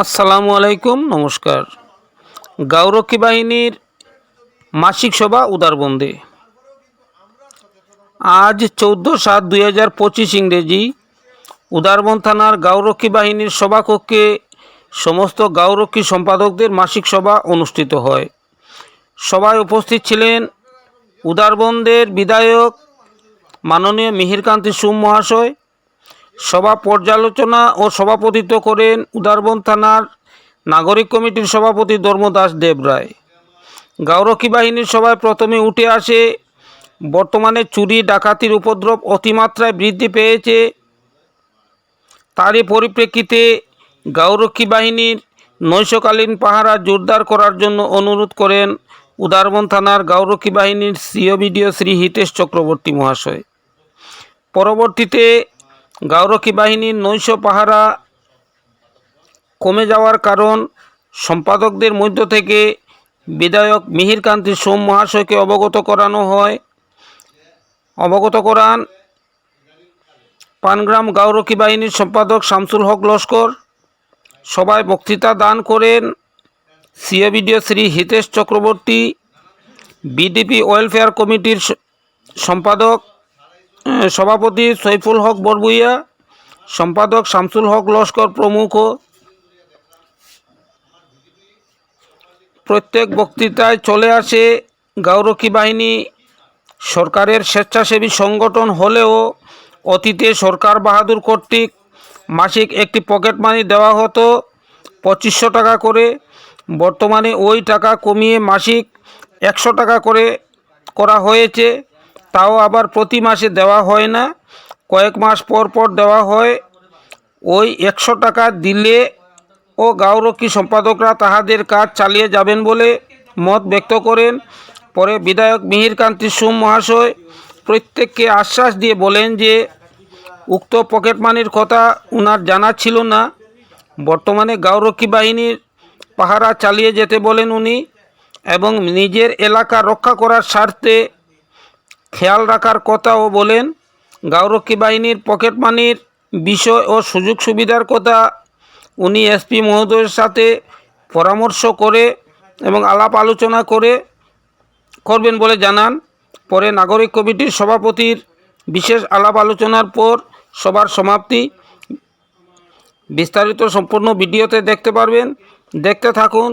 আসসালামু আলাইকুম, নমস্কার। গাউরক্ষী বাহিনীর মাসিক সভা উদারবন্দে। আজ চৌদ্দ সাত দুই হাজার পঁচিশ ইংরেজি উদারবন থানার গাউরক্ষী বাহিনীর সভাকক্ষে সমস্ত গাউরক্ষী সম্পাদকদের মাসিক সভা অনুষ্ঠিত হয়। সভায় উপস্থিত ছিলেন উদারবন্দের বিধায়ক মাননীয় মিহিরকান্তি সুম মহাশয় সভা পর্যালোচনা ও সভাপতিত্ব করেন উদারবন থানার নাগরিক কমিটির সভাপতি ধর্মদাস দেবরায়। গাউরক্ষী বাহিনীর সভায় প্রথমে উঠে আসে বর্তমানে চুরি, ডাকাতির উপদ্রব অতিমাত্রায় বৃদ্ধি পেয়েছে। তারই পরিপ্রেক্ষিতে গাউরক্ষী বাহিনীর নৈশকালীন পাহারা জোরদার করার জন্য অনুরোধ করেন উদারবন থানার গাউরক্ষী বাহিনীর সিও বিডিও শ্রী হিতেশ চক্রবর্তী মহাশয়। পরবর্তীতে গাউরক্ষী বাহিনীর নৈশ পাহারা কমে যাওয়ার কারণ সম্পাদকদের মধ্য থেকে বিধায়ক মিহিরকান্তি সোম মহাশয়কে অবগত করানো হয়। অবগত করান পানগ্রাম গাউরক্ষী বাহিনীর সম্পাদক শামসুল হক লস্কর। সবাই বক্তৃতা দান করেন CO BDO Shri Hitesh Chakraborty, BDP welfare কমিটির সম্পাদক সভাপতি সৈফুল হক বরবুইয়া, সম্পাদক শামসুল হক লস্কর প্রমুখ। প্রত্যেক বক্তৃতায় চলে আসে গাউরক্ষী বাহিনী, সরকারের স্বেচ্ছাসেবী সংগঠন হলেও অতীতে সরকার বাহাদুর কর্তৃক মাসিক একটি পকেট মানি দেওয়া হতো পঁচিশশো টাকা করে। বর্তমানে ওই টাকা কমিয়ে মাসিক একশো টাকা করে করা হয়েছে। তাও আবার প্রতি মাসে দেওয়া হয় না। কয়েক মাস পর পর দেওয়া হয়। ওই একশো টাকা দিলে ও গাউরক্ষী সম্পাদকরা তাহাদের কাজ চালিয়ে যাবেন বলে মত ব্যক্ত করেন। পরে বিধায়ক মিহিরকান্তি সোম মহাশয় প্রত্যেককে আশ্বাস দিয়ে বলেন যে, উক্ত পকেট মানির কথা উনার জানা ছিল না। বর্তমানে গাউরক্ষী বাহিনীর পাহারা চালিয়ে যেতে বলেন উনি এবং নিজের এলাকা রক্ষা করার স্বার্থে খেয়াল রাখার কথাও বলেন, গাউরক্ষী বাহিনীর পকেট মানির বিষয় ও সুযোগ সুবিধার কথা উনি এসপি মহোদয়ের সাথে পরামর্শ করে এবং আলাপ আলোচনা করে করবেন বলে জানান। পরে নাগরিক কমিটির সভাপতির বিশেষ আলাপ আলোচনার পর সবার সমাপ্তি। বিস্তারিত সম্পূর্ণ ভিডিওতে দেখতে পারবেন। দেখতে থাকুন।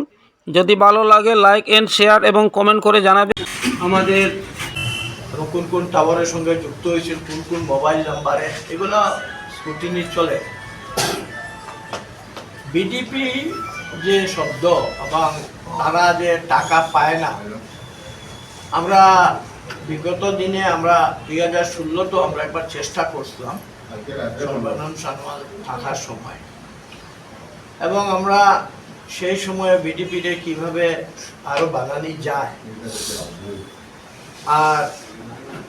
যদি ভালো লাগে লাইক এন্ড শেয়ার এবং কমেন্ট করে জানাবেন। আমাদের কোন কোন টাওয়ারের সঙ্গে যুক্ত হয়েছে, কোন কোন মোবাইল নাম্বারে এগুলো স্কুটিনি চলে। বিডিপি যে শব্দ এবং তারা যে টাকা পায় না, আমরা বিগত দিনে আমরা দুই হাজার ষোলোতে আমরা একবার চেষ্টা করছিলাম সর্বানন্দ সানোয়াল থাকার সময়। এবং আমরা সেই সময়ে বিডিপিতে কীভাবে আরও বানানি যায় আর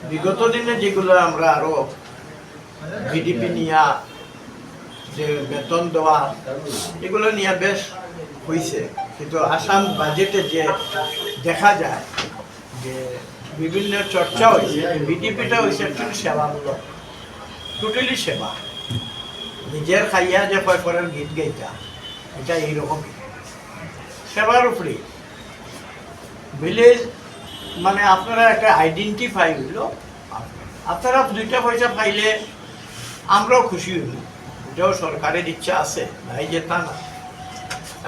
বিগত দিনে যেগুলো আমরা আরও ভিডিপি নিয়া যে বেতন দেওয়া, এগুলো নিয়ে বেশ হয়েছে কিন্তু আসাম বাজেটে যে দেখা যায় যে বিভিন্ন চর্চা হয়েছে ভিডিপিটা হয়েছে একটু সেবামূলক টোটালি সেবা। নিজের খাইয়া যে কয় করেন গীত গাইতা, এটা এইরকমই। সেবার উপরে ভিলেজ মানে আপনারা একটা আইডেন্টিফাই হইল। আপনারা দুইটা পয়সা পাইলে আমরাও খুশি হইল এটাও সরকারের ইচ্ছা আছে ভাই যে তা না।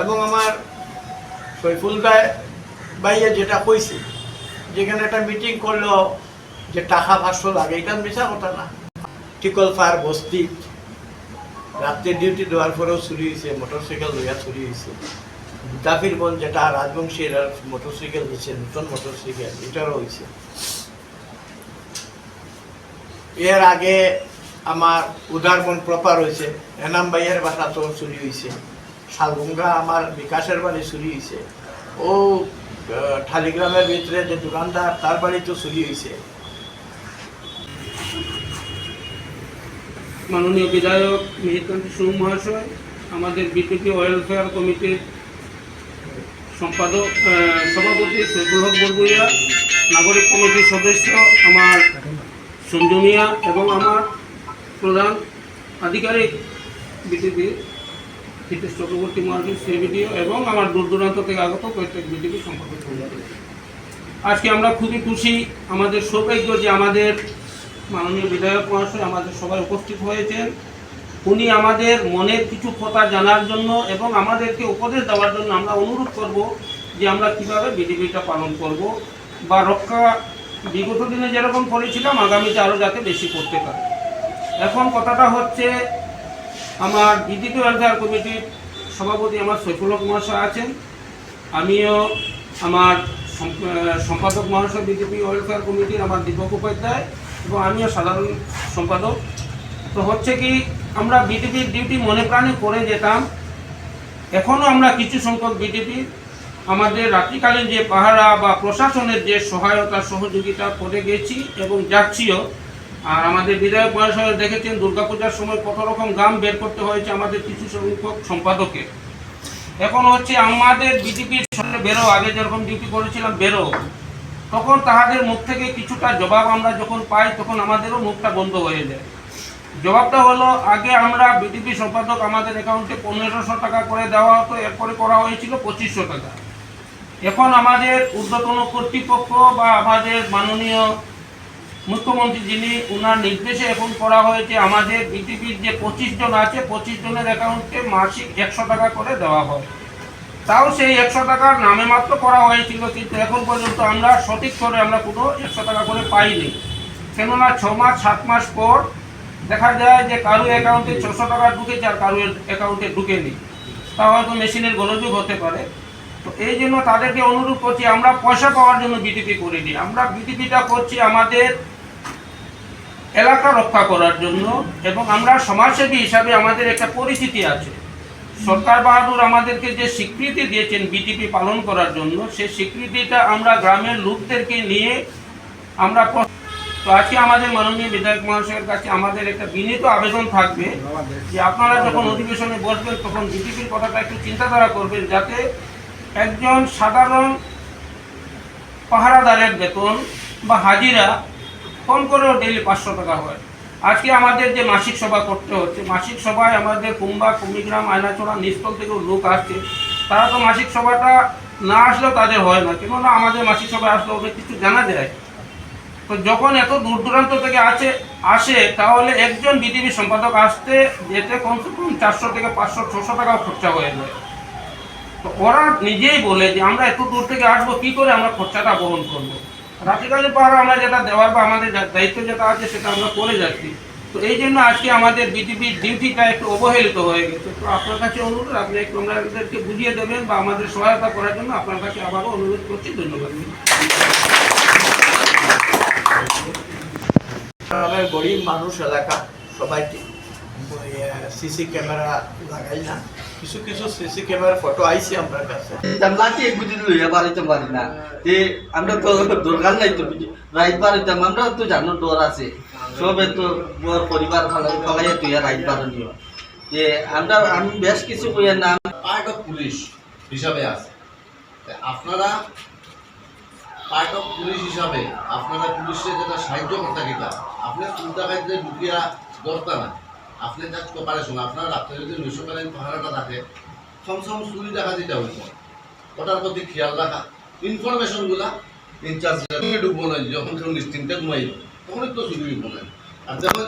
এবং আমার সৈফুল ভাই, ভাইয়া যেটা কইছে, যেখানে একটা মিটিং করল যে টাকা পাঁচশো লাগে, এটা মিশা কথা না। টিকল ফায়ার বস্তি, রাত্রে ডিউটি দেওয়ার পরেও চুরি হয়েছে মোটরসাইকেল লইয়া চুরি হয়েছে দাফির বোন যেটা রাজবংশীর মোটরসাইকেল দিচ্ছে, নতুন মোটরসাইকেল এটারও হয়েছে এর আগে আমার উদারবন প্রপার হয়েছে এনাম ভাইয়ের বাসা তো চুরি হয়েছে শালগঙ্গা আমার বিকাশের বাড়ি চুরি হয়েছে ও ঠালিগ্রামের ভিতরে যে দোকানদার, তার বাড়ি তো চুরি হয়েছে মাননীয় বিধায়ক, মিহিরকান্তি সুম মহাশয় আমাদের বিটিপি ওয়েলফেয়ার কমিটির সম্পাদক সভাপতি সৈফুল হক বরগুইয়া নাগরিক কমিটির সদস্য আমার সঞ্জু মিয়া এবং আমার প্রধান আধিকারিক বিটিপি হিতেশ চক্রবর্তী মহাশয় সিবিডিও এবং আমার দূর দূরান্ত থেকে আগত প্রত্যেক বিজেপি সম্পর্কে আজকে আমরা খুবই খুশি, আমাদের সৌভাগ্য যে আমাদের মাননীয় বিধায়ক মহাশয় আমাদের সবাই উপস্থিত হয়েছেন। উনি আমাদের মনের কিছু কথা জানার জন্য এবং আমাদেরকে উপদেশ দেওয়ার জন্য আমরা অনুরোধ করব যে আমরা কীভাবে বিডিপিটা পালন করব বা রক্ষা বিগত দিনে যেরকম করেছিলাম, আগামীতে আরও যাতে বেশি করতে পারে। এখন কথাটা হচ্ছে, আমার বিডিপি ওয়েলফেয়ার কমিটির সভাপতি আমার সৈফুল মহাশয় আছেন। আমিও আমার সম্পাদক মহাশয়, বিজেপি ওয়েলফেয়ার কমিটির আমার দীপক উপাধ্যায় এবং আমিও সাধারণ সম্পাদক তো হচ্ছে কি, আমরা বিজেপির ডিউটি মনে প্রাণে করে যেতাম। এখনও আমরা কিছু সংখ্যক বিজেপি আমাদের রাত্রিকালীন যে পাহারা বা প্রশাসনের যে সহায়তা, সহযোগিতা করে গেছি এবং যাচ্ছিও। আর আমাদের বিধায়ক মহাশয় দেখেছেন, দুর্গাপূজার সময় কত রকম গান বের করতে হয়েছে আমাদের কিছু সংখ্যক সম্পাদকে এখন হচ্ছে আমাদের বিজেপির সঙ্গে বেরো, আগে যেরকম ডিউটি করেছিলাম, বেরো। তখন তাহাদের মুখ থেকে কিছুটা জবাব আমরা যখন পাই, তখন আমাদেরও মুখটা বন্ধ হয়ে যায়। জবাবটা হলো, আগে আমরা বিজেপি সম্পাদক আমাদের অ্যাকাউন্টে পনেরোশো টাকা করে দেওয়া হতো, এরপরে করা হয়েছিল পঁচিশশো টাকা। এখন আমাদের ঊর্ধ্বতন কর্তৃপক্ষ বা আমাদের মাননীয় মুখ্যমন্ত্রী যিনি ওনার নির্দেশে এখন করা হয়েছে আমাদের বিজেপির যে পঁচিশ জন আছে, পঁচিশ জনের অ্যাকাউন্টে মাসিক একশো টাকা করে দেওয়া হয়। তাও সেই একশো টাকার নামে মাত্র করা হয়েছিল, কিন্তু এখন পর্যন্ত আমরা সঠিক করে আমরা কোনো একশো টাকা করে পাইনি। কেননা ছ মাস, সাত মাস পর দেখা যায় যে কারও অ্যাকাউন্টে ছশো টাকা ঢুকেছে আর কারও অ্যাকাউন্টে ঢুকেনি তা হয়তো মেশিনের গোলযোগ হতে পারে। তো এই জন্য তাদেরকে অনুরোধ করছি, আমরা পয়সা পাওয়ার জন্য বিটিপি করিনি আমরা বিটিপিটা করছি আমাদের এলাকা রক্ষা করার জন্য এবং আমরা সমাজসেবী হিসাবে আমাদের একটা পরিচিতি আছে। সরকার বাহাদুর আমাদেরকে যে স্বীকৃতি দিয়েছেন বিটিপি পালন করার জন্য, সেই স্বীকৃতিটা আমরা গ্রামের লোকদেরকে নিয়ে আমরা তো আজকে আমাদের মাননীয় বিধায়ক মহাশয়ের কাছে আমাদের একটা বিনীত আবেদন থাকবে যে আপনারা যখন অধিবেশনে বসবেন, তখন বিটিপির কথাটা একটু চিন্তাধারা করবেন যাতে একজন সাধারণ পাহারাদারের বেতন বা হাজিরা কম করেও ডেলি পাঁচশো টাকা হয়। আজকে আমাদের যে মাসিক সভা করতে হচ্ছে, মাসিক সভায় আমাদের কুম্বা, কুমিগ্রাম, আয়নাচড়া, নিস্তল থেকেও লোক আসছে। তারা তো মাসিক সভাটা না আসলেও তাদের হয় না, কেননা আমাদের মাসিক সভায় আসলে ওদের কিছু জানা যায়। তো যখন এত দূর দূরান্ত থেকে আছে আসে, তাহলে একজন বিটিভি সম্পাদক আসতে যেতে কমসে কম চারশো থেকে পাঁচশো, ছশো টাকাও খরচা হয়ে যায়। তো ওরা নিজেই বলে যে আমরা এত দূর থেকে আসব, কি করে আমরা খরচাটা বহন করব? রাত্রিকালীন পাহাড় আমরা যেটা দেওয়ার বা আমাদের দায়িত্ব যেটা আছে সেটা আমরা করে যাচ্ছি। তো এই জন্য আজকে আমাদের বিটিপির ডিউটিটা একটু অবহেলিত হয়ে গেছে। তো আপনার কাছে অনুরোধ, আপনি একটু আমাদেরকে বুঝিয়ে দেবেন বা আমাদের সহায়তা করার জন্য আপনার কাছে আবারও অনুরোধ করছি। ধন্যবাদ। আমাদের গরিব মানুষ এলাকা সবাই সিসি ক্যামেরা লাগাই না? কিছু কিছু সিসি ক্যামেরা ফটো আইছে আমার কাছে। জানলাটি একদিন লইয়া পারিতে পারি না। যে আমরা তো দরকার নাই তো রাইত পারিতাম আমরা তো জানো ডর আছে। সবে তো পরিবার ফালাই ফালাই তুই রাইত পারনীয় যে আমরা আমি বেশ কিছু কইয়া না পার্ট অফ পুলিশ হিসাবে আছে। আপনারা পার্ট অফ পুলিশ হিসাবে আপনারা পুলিশের যেটা সাহায্য করতে গেতা আপনি চিন্তা কাজে ঢুকিয়া দরকার না আপনি জাস্ট কপারেশন আপনার রাত্রে যদি নৈশকালীন পাহারাটা থাকে কমসম চুরি দেখা দিতে হইব ওটার প্রতি খেয়াল রাখা। ইনফরমেশনগুলা ইনচার্জ ঢুকবো না, যখন কেউ নিশ্চিন্তে ঘুমাইল তখনই তো চুরি হইব না আর যখন